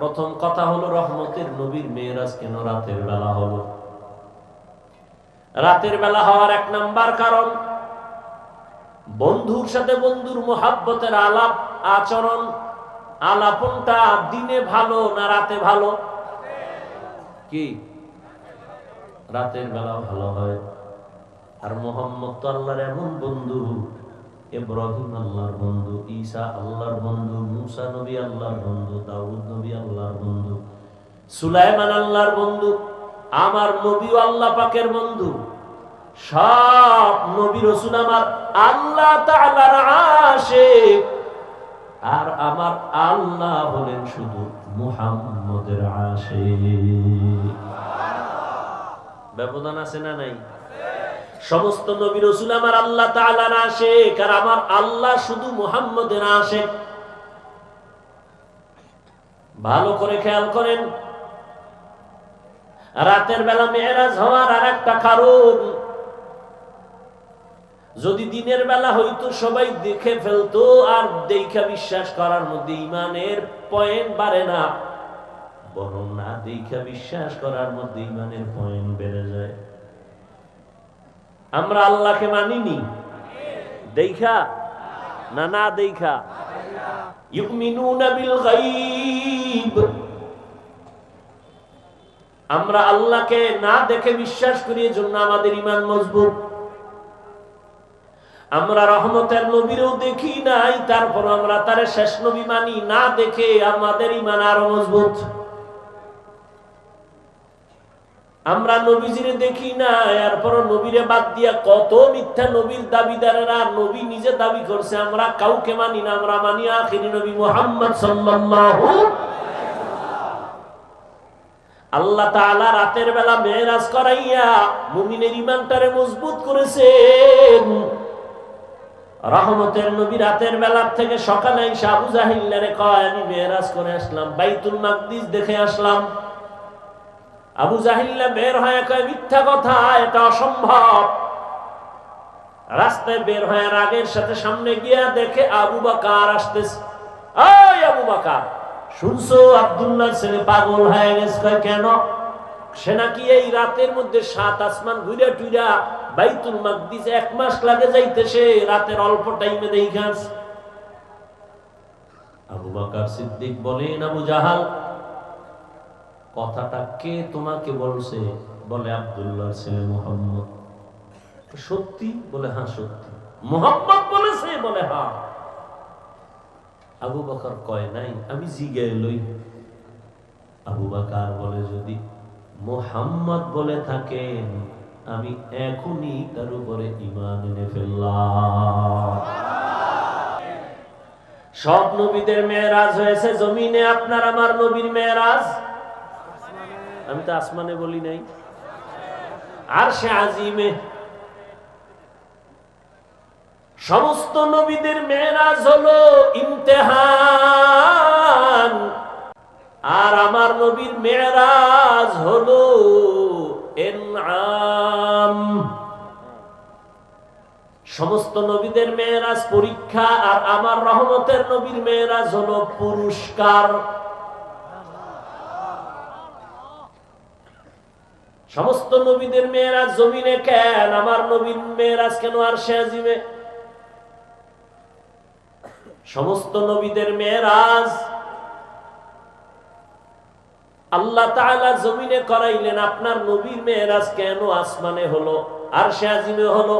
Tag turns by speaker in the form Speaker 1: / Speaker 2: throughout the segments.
Speaker 1: প্রথম কথা হলো রহমতের নবীর মেয়েরাজ কেন রাতের বেলা হলো? রাতের বেলা হওয়ার এক নাম্বার কারণ, বন্ধুর সাথে বন্ধুর মোহাব্বতের আলাপ, আচরণ, আলাপনটা দিনে ভালো না রাতে ভালো? কি? রাতের বেলা ভালো হয়। আর মোহাম্মদ তো আল্লাহর এমন বন্ধু। ইব্রাহিম আল্লাহর বন্ধু, ঈসা আল্লাহর বন্ধু, মুসা নবী আল্লাহর বন্ধু, দাউদ নবী আল্লাহর বন্ধু, সুলাইমান আল্লাহর বন্ধু, আমার নবীও আল্লাহ পাকের বন্ধু, সব নবী রসুল আমার আল্লাহ তাআলার আশিক। আর আমার আল্লাহ হলেন শুধু মুহাম্মদের আশিক। ব্যবধান আছে না নাই? সমস্ত নবী রসুল আমার আল্লাহ তাআলার আশিক আর আমার আল্লাহ শুধু মুহাম্মদের আশিক ভালো করে খেয়াল করেন। রাতের বেলা মেয়েরাজ হওয়ার আর একটা কারণ, যদি দিনের বেলা হইতো সবাই দেখে ফেলতো, আর দেখা বিশ্বাস করার মধ্যে ইমানের পয়েন্ট বাড়ে না, বরং না দেখা বিশ্বাস করার মধ্যে ইমানের পয়েন্ট বেড়ে যায়। আমরা আল্লাহকে মানিনি। দেখা না না দেখা। আমরা আল্লাহকে না দেখে বিশ্বাস করি, এজন্য আমাদের ইমান মজবুত। আমরা রহমতের নবীরও দেখি নাই তারপর আমরা তার শেষ নবী মানি। না দেখে আমাদের ইমান আরও মজবুত। আমরা নবীজিরে দেখি না এরপর নবীরে বাদ দিয়া কত মিথ্যা নবীর দাবিদারেরা নবী নিজে দাবি করছে, আমরা কাউকে মানি না, আমরা মানি আখিরি নবী মোহাম্মদ সাল্লাল্লাহু আল্লাহ তাআলা রাতের বেলা মেরাজ করাইয়া মুমিনের ইমানটারে মজবুত করেছেন। রহমতের নবী রাতের বেলা থেকে সকালে আবু জাহিল্লারে কয়, আমি মেরাজ করে আসলাম, বাইতুল মাকদিস দেখে আসলাম। আবু জাহিল্লা বের হয়ে কয়, মিথ্যা কথা, এটা অসম্ভব। রাস্তায় বের হয়ে রাগের সাথে সামনে গিয়া দেখে আবু বাকার আসতেছে। কেন? সে এই রাতের মধ্যে সাত আসমান এক মাস লাগে রাতের অল্প টাইমে আবু বাকার সিদ্দিক বলেন, আবু জাহাল কথাটা কে তোমাকে বলছে, বলে আব্দুল্লাহ ছেলে মোহাম্মদ। সত্যি? বলে হ্যাঁ সত্যি। মোহাম্মদ বলেছে, বলে হ্যাঁ। আবু বাকার কয়, নাই, আমি জিগে লই। আবু বাকার বলে, যদি মোহাম্মদ বলে থাকেন, আমি এখনই তার উপরে ইমান এনে ফেললাম। সব নবীদের মেয়েরাজ হয়েছে, জমিনে আপনার, আমার নবীর মেয়েরাজ। আমি তো আসমানে বলি নাই। আর সে আজিমে সমস্ত নবীদের মেয়েরাজ হলো ইমতেহান। আর আমার নবীর মেয়েরাজ হলো সমস্ত নবীদের মেয়েরাজ পরীক্ষা আর আমার রহমতের নবীর মেয়েরাজ হলো পুরস্কার। সমস্ত নবীদের মেয়েরাজ জমিনে কেন? আমার নবীর মেয়েরাজ কেন আর সে আজিমে সমস্ত নবীদের মেয়েরাজ আল্লাহ জমিনে করাইলেন, আপনার নবীর মেয়েরাজ কেন আসমানে হলো আর সে আজিমে হলো?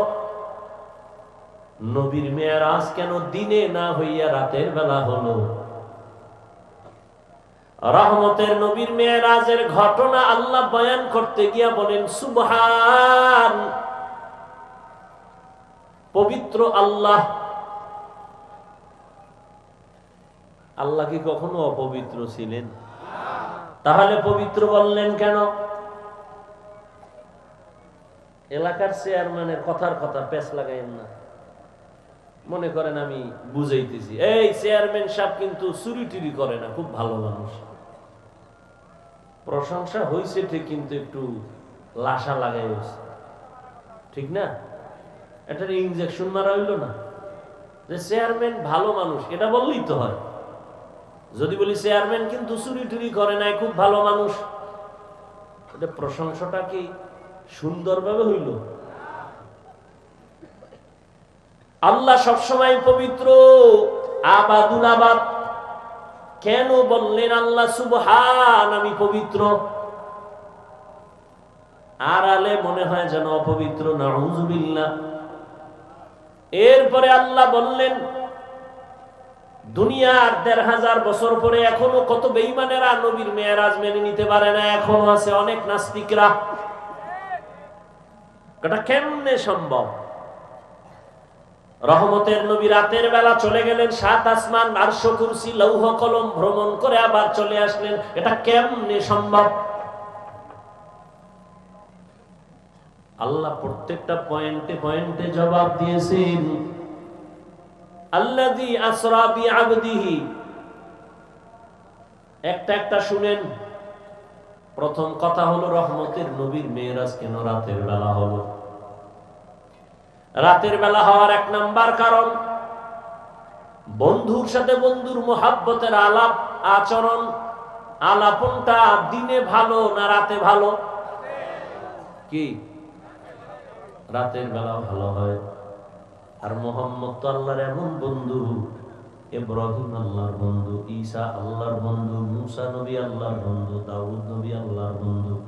Speaker 1: নবীর মেয়েরাজ কেন দিনে না হইয়া রাতের বেলা হলো? রহমতের নবীর মেয়েরাজের ঘটনা আল্লাহ বয়ান করতে গিয়া বলেন, সুবহান, পবিত্র আল্লাহ। আল্লাহ কি কখনো অপবিত্র ছিলেন? তাহলে পবিত্র বললেন কেন? এলাকার চেয়ারম্যানের কথার কথা পেস লাগাইন না। মনে করেন আমি বুঝাইতেছি। এই চেয়ারম্যান সাহেব কিন্তু চুরি টুরি করে না, খুব ভালো মানুষ। প্রশংসা হয়েছে ঠিক, কিন্তু একটু লাশা লাগাই হয়েছে ঠিক না? এটার ইঞ্জেকশন মারা হইল না। যে চেয়ারম্যান ভালো মানুষ, এটা বললেই তো হয়। যদি বলি চেয়ারম্যান কিন্তু চুরি টুরি করে নাই, খুব ভালো মানুষ। এটা প্রশংসাটা কি সুন্দরভাবে হইল? আল্লাহ সবসময় পবিত্র আবাদুল আবাদ। কেন বললেন আল্লাহ, সুবহান, আমি পবিত্র? আর আলে মনে হয় যেন অপবিত্র, নাউজুবিল্লাহ। এরপরে আল্লাহ বললেন, দুনিয়ার দেড় হাজার বছর পরে এখনও কত বেইমানেরা নবীর মেয়েরাজ মেনে নিতে পারে না, এখনও আছে অনেক নাস্তিকরা। এটা কেমনে সম্ভব? রহমতের নবী রাতের বেলা চলে গেলেন, সাত আসমান, আরশ কুরসি, লৌহ কলম ভ্রমণ করে আবার চলে আসলেন। এটা কেমনে সম্ভব? আল্লাহ প্রত্যেকটা পয়েন্টে পয়েন্টে জবাব দিয়েছেন, আল্লাযী আসরা বিআবদিহি। একটা একটা শুনেন। প্রথম কথা হলো, রহমতের নবীর মেয়েরাজ কেন রাতের বেলা হলো? রাতের বেলা হওয়ার এক নাম্বার কারণ, বন্ধুর সাথে বন্ধুর মোহাব্বতের আলাপ, আচরণ, আলাপনটা দিনে ভালো না রাতে ভালো? কি? রাতের বেলা ভালো হয়। আর মোহাম্মদ তো আল্লাহর এমন বন্ধু, ইব্রাহিম আল্লাহর বন্ধু, ঈসা আল্লাহর বন্ধু, মুসা নবী আল্লাহর বন্ধু, দাউদ নবী আল্লাহর বন্ধু,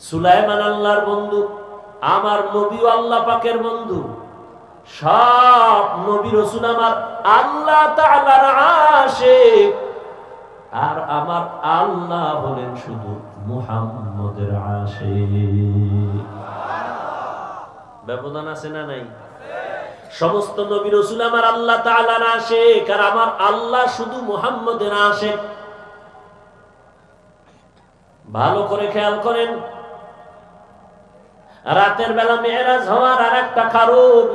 Speaker 1: সুলাইমান আল্লাহর বন্ধু আমার নবীও আল্লাহ পাকের বন্ধু। সব নবী রসুল আমার আল্লাহ তাআলার আশিক। আর আমার আল্লাহ হলেন শুধু মুহাম্মদের আশিক। ব্যবধান আছে না নাই? সমস্ত নবী রসুল আমার আল্লাহ তাআলার আশিক, আর আমার আল্লাহ শুধু মুহাম্মদের আশিক। ভালো করে খেয়াল করেন। রাতের বেলা মেয়েরাজ হওয়ার আর একটা কারণ,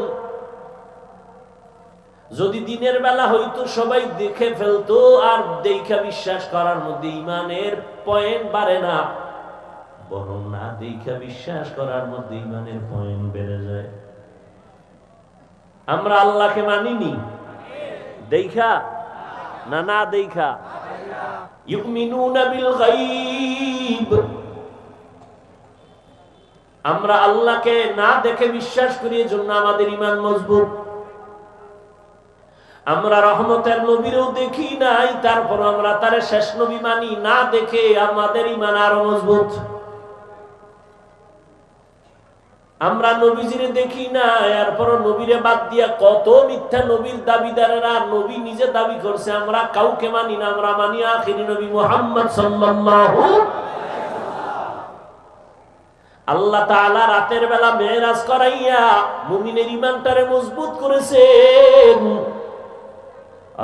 Speaker 1: যদি দিনের বেলা হইতো সবাই দেখে ফেলতো আর দেখা বিশ্বাস করার মধ্যে ইমানের পয়েন্ট বাড়ে না, বরং না দেখা বিশ্বাস করার মধ্যে ইমানের পয়েন্ট বেড়ে যায়। আমরা আল্লাহকে মানিনি? দেখা না না দেখা ইউমিনুনা বিল গাইব আমরা আল্লাহকে না দেখে বিশ্বাস করি জন্য আমাদের ইমান মজবুত। আমরা রহমতের নবীরও দেখি নাই, তারপর আমরা তার শেষ নবী মানি, না দেখে আমাদের ইমান আরও মজবুত। আমরা নবীজিরে দেখি না এরপর নবীরে বাদ দিয়া কত মিথ্যা নবীর দাবিদারেরা নবী নিজে দাবি করছে, আমরা কাউকে মানি না, আমরা মানি আখিরি নবী মোহাম্মদ সাল্লাল্লাহু আল্লাহ তাআলা রাতের বেলা মেরাজ করাইয়া মুমিনের ইমানটারে মজবুত করেছেন।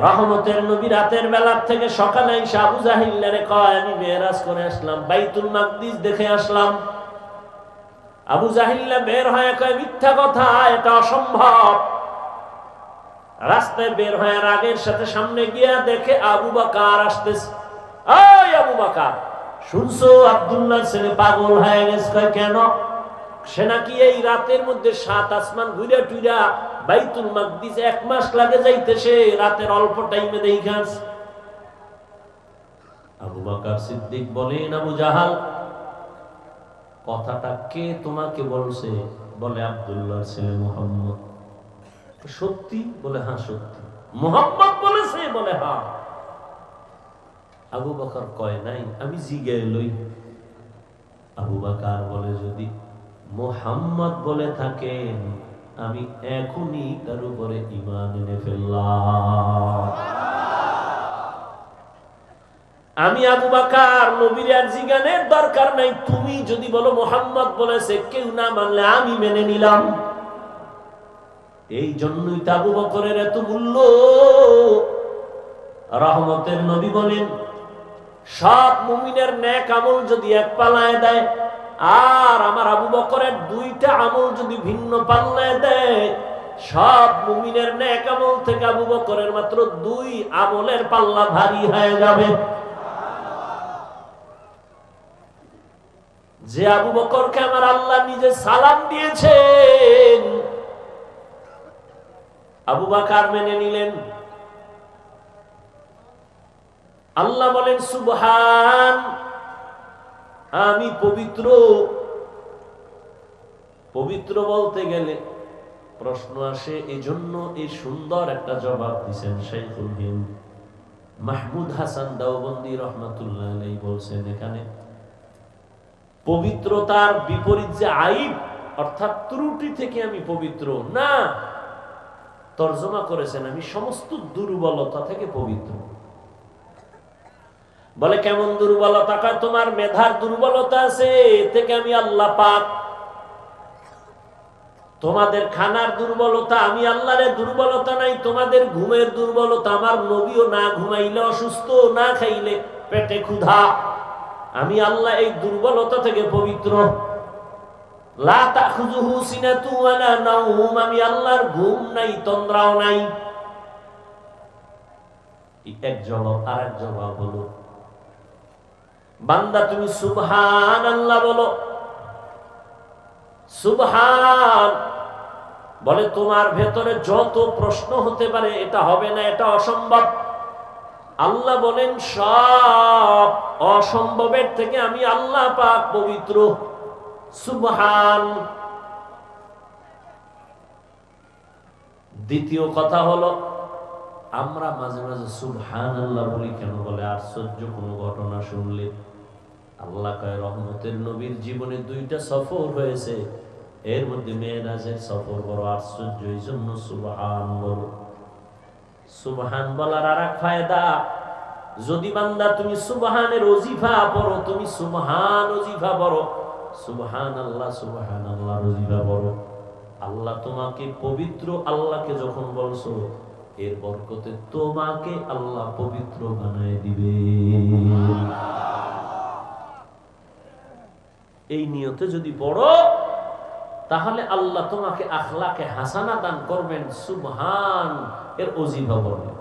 Speaker 1: রহমতের নবী রাতের বেলার থেকে সকালে আবু জাহিল্লারে কয়, আমি মেরাজ করে আসলাম, বাইতুল মাকদিস দেখে আসলাম। আবু জাহিল্লা বের হয়ে কয়, মিথ্যা কথা, এটা অসম্ভব। রাস্তায় বের হয়ে রাগের সাথে সামনে গিয়া দেখে আবু বাকার আসতেছে। আবু বাকার শুনছো? আব্দুল্লাহ ছেলে পাগল হয়ে গেছে। কেন? সে নাকি এই রাতের মধ্যে সাত আসমান ঘুরে টুইরা বাইতুল মাকদিস এক মাস লাগে যাইতেছে রাতের অল্প টাইমে দেখাস আবু বাকার সিদ্দিক বলেন, আবু জাহাল, কথাটা কে তোমাকে বলছে? বলে আব্দুল্লাহ ছেলে মোহাম্মদ। সত্যি? বলে হ্যাঁ সত্যি। মোহাম্মদ বলেছে, বলে হ্যাঁ। আবু বাকার কয়, নাই, আমি জিগে লই। আবু বাকার বলে, যদি মোহাম্মদ বলে থাকেন, আমি এখনই তার উপরে ইমান এনে ফেললাম। আমি আবু বাকার, নবীর আর জিগানের দরকার নাই। তুমি যদি বলো মোহাম্মদ বলেছে, কেউ না মানলে আমি মেনে নিলাম। এই জন্যই তো আবু বকরের এত মূল্য। রহমতের নবী বলেন সব মুমিনের ন্যাক আমল যদি এক পালায় দেয়, আর আমার আবু বকরের দুইটা আমল যদি ভিন্ন পাল্লায় দেয়, সব মুমিনের ন্যাক আমল থেকে আবু বকরের মাত্র দুই আমলের পাল্লা ভারী হয়ে যাবে। যে আবু বকরকে আমার আল্লাহ নিজে সালাম দিয়েছেন, আবু বাকার মেনে নিলেন। আল্লাহ বলেন, সুবহান, আমি পবিত্র। পবিত্র বলতে গেলে প্রশ্ন আসে এই জন্য এই সুন্দর একটা জবাব দিচ্ছেন শাইখুল হিন্দ মাহমুদ হাসান দাওবন্দি রহমাতুল্লাহ আলাই বলছেন, এখানে পবিত্রতার বিপরীত যে আইব, অর্থাৎ ত্রুটি থেকে আমি পবিত্র, না। তর্জমা করেছেন আমি সমস্ত দুর্বলতা থেকে পবিত্র। বলে, কেমন দুর্বলতা কয়? তোমার মেধার দুর্বলতা আছে থেকে আমি আল্লাহ পাক। তোমাদের খানার দুর্বলতা, আমি আল্লাহরে দুর্বলতা নাই, তোমাদের ঘুমের দুর্বলতা, আমার নবীও না ঘুমাইলে অসুস্থ, না খাইলে পেটে ক্ষুধা। আমি আল্লাহ এই দুর্বলতা থেকে পবিত্র। আমি আল্লাহর ঘুম নাই, তন্দ্রাও নাই। এক জবাব আর এক জবাব হলো বান্দা, তুমি সুবহান আল্লাহ বলো। সুবহান, বলে তোমার ভেতরে যত প্রশ্ন হতে পারে, এটা হবে না, এটা অসম্ভব। আল্লাহ বলেন, সব অসম্ভবের থেকে আমি আল্লাহ পাক পবিত্র। সুবহান। দ্বিতীয় কথা হলো, আমরা মাঝে মাঝে সুবহান আল্লাহ বলি কেন বলে? আশ্চর্য কোনো ঘটনা শুনলে। আল্লাহ রহমতের নবীর জীবনে দুইটা সফর হয়েছে। এর মধ্যে মেয়েরাজের সফর বড় আশ্চর্য, এই জন্য সুবহান বলো সুবহান বলার আর এক ফায়দা, যদি বান্দা তুমি সুবহানের অজিফা পড়ো, তুমি সুবহান অজিফা পড়ো। সুবহান আল্লাহ সুবহান আল্লাহ অজিফা পড়ো। আল্লাহ তোমাকে পবিত্র আল্লাহকে যখন বলছো, এর বরকতে তোমাকে আল্লাহ পবিত্র বানায় দিবে। এই নিয়তে যদি বড়, তাহলে আল্লাহ তোমাকে আখলাকে হাসানা দান করবেন, সুবহান, এর অজিবা করবেন